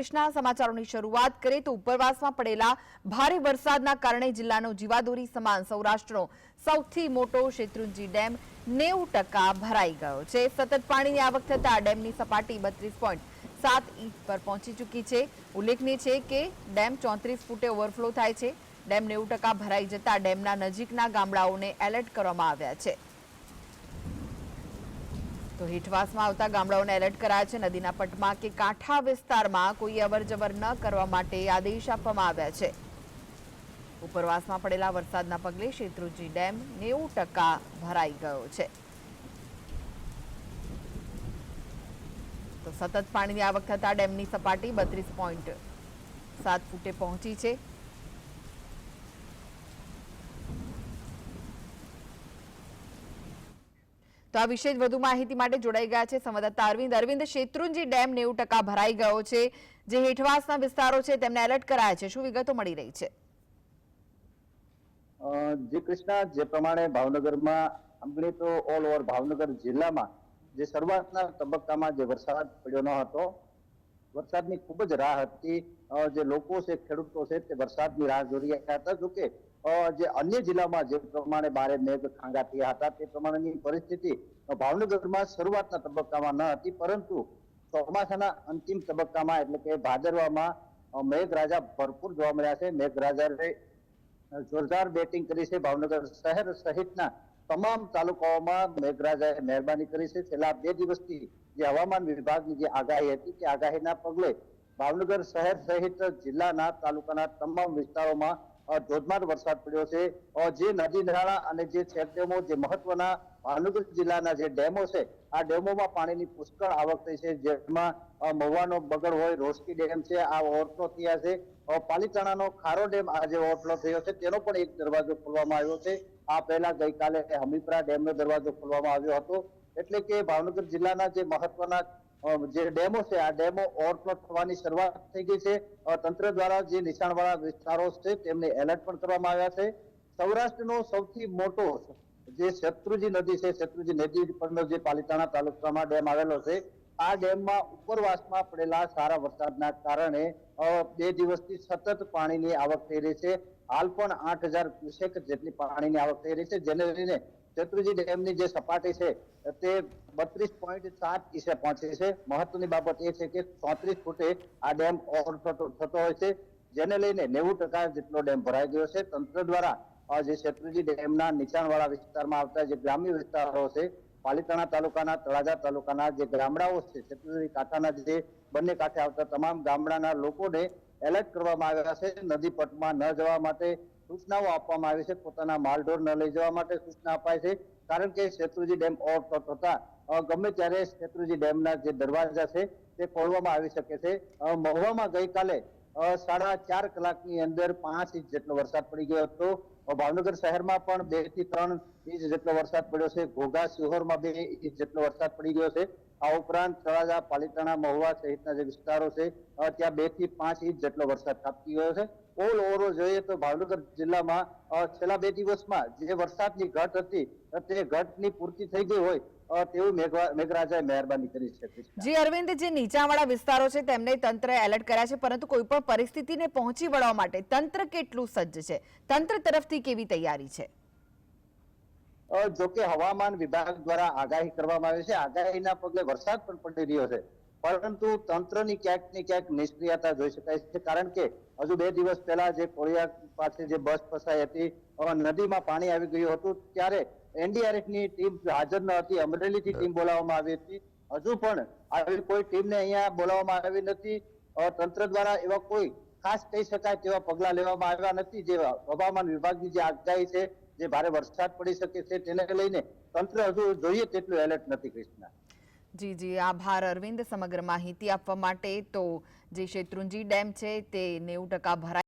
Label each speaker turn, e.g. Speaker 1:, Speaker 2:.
Speaker 1: દેશના સમાચારોની શરૂઆત કરીએ તો ઉપરવાસમાં પડેલા ભારે વરસાદના કારણે જિલ્લાનો જીવાદોરી સમાન સૌરાષ્ટ્રનો સૌથી મોટો શેત્રુંજી ડેમ નેવું ટકા ભરાઈ ગયો છે. સતત પાણીની આવક થતા ડેમની સપાટી બત્રીસ પોઈન્ટ સાત ઇંચ પર પહોંચી ચૂકી છે. ઉલ્લેખનીય છે કે ડેમ ચોત્રીસ ફૂટે ઓવરફ્લો થાય છે. ડેમ નેવું ટકા ભરાઈ જતા ડેમના નજીકના ગામડાઓને એલર્ટ કરવામાં આવ્યા છે. તો હેઠવાસમાં આવતા ગામડાઓને એલર્ટ કરાયા છે. નદીના પટમાં કે કાંઠા વિસ્તારમાં કોઈ અવરજવર ન કરવા માટે આદેશ આપવામાં આવ્યા છે. ઉપરવાસમાં પડેલા વરસાદના પગલે શેત્રુજી ડેમ નેવું ટકા ભરાઈ ગયો છે. તો સતત પાણીની આવક થતા ડેમની સપાટી બત્રીસ પોઈન્ટ સાત ફૂટે પહોંચી છે. તો આ વિશે વધુ માહિતી માટે જોડાઈ ગયા છે સંવાદદાતા અરવિંદ. અરવિંદ, શેત્રુંજી ડેમ નેવું ટકા ભરાઈ ગયો છે. જે હેઠવાસના વિસ્તારો છે, તેમને એલર્ટ કરાયા છે. શું વિગતો મળી રહી છે?
Speaker 2: જે કૃષ્ણા, જે પ્રમાણે ભાવનગરમાં, આમ તો ઓલ ઓવર ભાવનગર જિલ્લામાં જે શરૂઆતના તબક્કામાં જે વરસાદ પડ્યો ન હતો, વરસાદની ખૂબ જ રાહ હતી. જે લોકો છે, ખેડૂતો છે, તે વરસાદની રાહ જોઈ રહ્યા હતા. જોકે જે અન્ય જિલ્લામાં જે પ્રમાણે બારે મેઘ ખાંગા થયા હતા, તે પ્રમાણેની પરિસ્થિતિ ભાવનગરમાં શરૂઆતના તબક્કામાં ન હતી, પરંતુ ચોમાસાના અંતિમ તબક્કામાં એટલે કે ભાદરવામાં મેઘરાજા ભરપૂર જોવા મળ્યા છે. મેઘરાજાએ જોરદાર બેટિંગ કરી છે. ભાવનગર શહેર સહિતના તમામ તાલુકાઓમાં મેઘરાજાએ મહેરબાની કરી છે. છેલ્લા બે દિવસથી જે હવામાન વિભાગની જે આગાહી હતી, તે આગાહીના પગલે ભાવનગર શહેર સહિત જિલ્લાના તાલુકાના તમામ વિસ્તારોમાં ધોધમાર વરસાદ પડ્યો છે. જે નદી, નાળા અને જે ચેકડેમો જે મહત્વના ભાવનગર જિલ્લાના જે ડેમો છે, આ ડેમોમાં પાણીની પુષ્કળ આવક થઈ છે. જેમાં મહુવાનો બગડ હોય, રોસ્કી ડેમ છે, આ ઓવરફ્લો થયા છે. પાલીતાણાનો ખારો ડેમ આજે ઓવરફ્લો થયો છે. તેનો પણ એક દરવાજો ખોલવામાં આવ્યો છે. આ પહેલા ગઈકાલે હમીપરા ડેમનો દરવાજો ખોલવામાં આવ્યો હતો. એટલે કે ભાવનગર જિલ્લાના જે મહત્વના જે ડેમો છે, આ ડેમો ઓવરફ્લો થવાની શરૂઆત થઈ ગઈ છે. તંત્ર દ્વારા જે નીચાણવાળા વિસ્તારો છે, તેમને એલર્ટ પણ કરવામાં આવ્યા છે. સૌરાષ્ટ્રનો સૌથી મોટો જે શત્રુજી નદી છે, શત્રુજી નદી પરનો જે પાલિતાણા તાલુકામાં ડેમ આવેલો છે, આ ડેમમાં ઉપરવાસમાં પડેલા સારા વરસાદના કારણે બે દિવસથી સતત પાણીની આવક થઈ રહી છે. હાલ પણ આઠ હજાર ક્યુસેક જેટલી પાણીની આવક થઈ રહી છે, જેને લઈને શેત્રુજી ડેમની જે સપાટી છે, તે બત્રીસ પોઈન્ટ સાત ઇંચે પહોંચી છે. મહત્વની બાબત એ છે કે ચોત્રીસ ફૂટે આ ડેમ ઓવર થતો હોય છે, જેને લઈને નેવું ટકા જેટલો ડેમ ભરાઈ ગયો છે. તંત્ર દ્વારા જે શેત્રુજી ડેમના નીચાણવાળા વિસ્તારમાં આવતા જે ગ્રામ્ય વિસ્તારો છે, પાલીતાણા તાલુકાના, તળાજા તાલુકાના જે ગામડાઓ છે શેત્રુજી કાંઠાના જે બંને કાંઠે આવતા તમામ ગામડાના લોકોને એલર્ટ કરવામાં આવ્યા છે. નદી પટમાં ન જવા માટે સૂચનાઓ આપવામાં આવી છે. પોતાના માલઢોર ન લઈ જવા માટે સૂચના અપાય છે. કારણ કે શેત્રુજી ડેમ ઓવરફ્લો થતા ગમે ત્યારે શેત્રુજી ડેમના જે દરવાજા છે, તે ખોલવામાં આવી શકે છે. મહુવામાં ગઈકાલે સાડા ચાર કલાકની અંદર પાંચ ઇંચ જેટલો વરસાદ પડી ગયો હતો. ભાવનગર શહેરમાં પણ બેથી ત્રણ ઇંચ જેટલો વરસાદ પડ્યો છે. ઘોઘા સિહોરમાં બે ઇંચ જેટલો વરસાદ પડી ગયો છે. આ ઉપરાંત તળાજા પાલીતાણા, મહુવા સહિતના જે વિસ્તારો છે ત્યાં બેથી પાંચ ઇંચ જેટલો વરસાદ ખાબકી ગયો છે. ઓલ ઓવર જોઈએ તો ભાવનગર જિલ્લામાં છેલ્લા બે દિવસમાં જે વરસાદની ઘટ હતી તે ઘટની પૂર્તિ થઈ ગઈ હોય તેવું મેઘરાજાએ મહેરબાની કરી છે.
Speaker 1: જી અરવિંદ, જે નીચાણવાળા વિસ્તારો છે, તેમને તંત્ર એલર્ટ કર્યા છે, પરંતુ કોઈ પણ પરિસ્થિતિને પહોંચી વળવા માટે તંત્ર કેટલું સજ્જ છે? તંત્ર તરફથી કેવી તૈયારી છે?
Speaker 2: અ, જો કે હવામાન વિભાગ દ્વારા આગાહી કરવામાં આવી છે. આગાહીના પગલે વરસાદ પણ પડી રહ્યો છે. પરંતુ તંત્રની ક્યાંક ને ક્યાંક નિષ્ક્રિયતા જોઈ શકાય છે. કારણ કે હજુ બે દિવસ પહેલા જે કોળિયા પાસે જે બસ ફસાઈ હતી નદીમાં પાણી આવી ગયું હતું ત્યારે એનડીઆરએફની ટીમ હાજર ન હતી. અમરેલીથી ટીમ બોલાવવામાં આવી હતી. હજુ પણ આવી કોઈ ટીમને અહીંયા બોલાવવામાં આવી નથી. તંત્ર દ્વારા એવા કોઈ ખાસ કહી શકાય તેવા પગલા લેવામાં આવ્યા નથી. જે હવામાન વિભાગની જે આગાહી છે જે ભારે વરસાદ પડી શકે છે તેને લઈને તંત્ર હજુ જોઈએ તેટલું એલર્ટ નથી કૃષ્ણા.
Speaker 1: જી જી, આભાર અરવિંદ. સમગ્ર માહિતી આપવા માટે તો જે શેત્રુંજી ડેમ છે તે નેવું ટકા ભરાઈ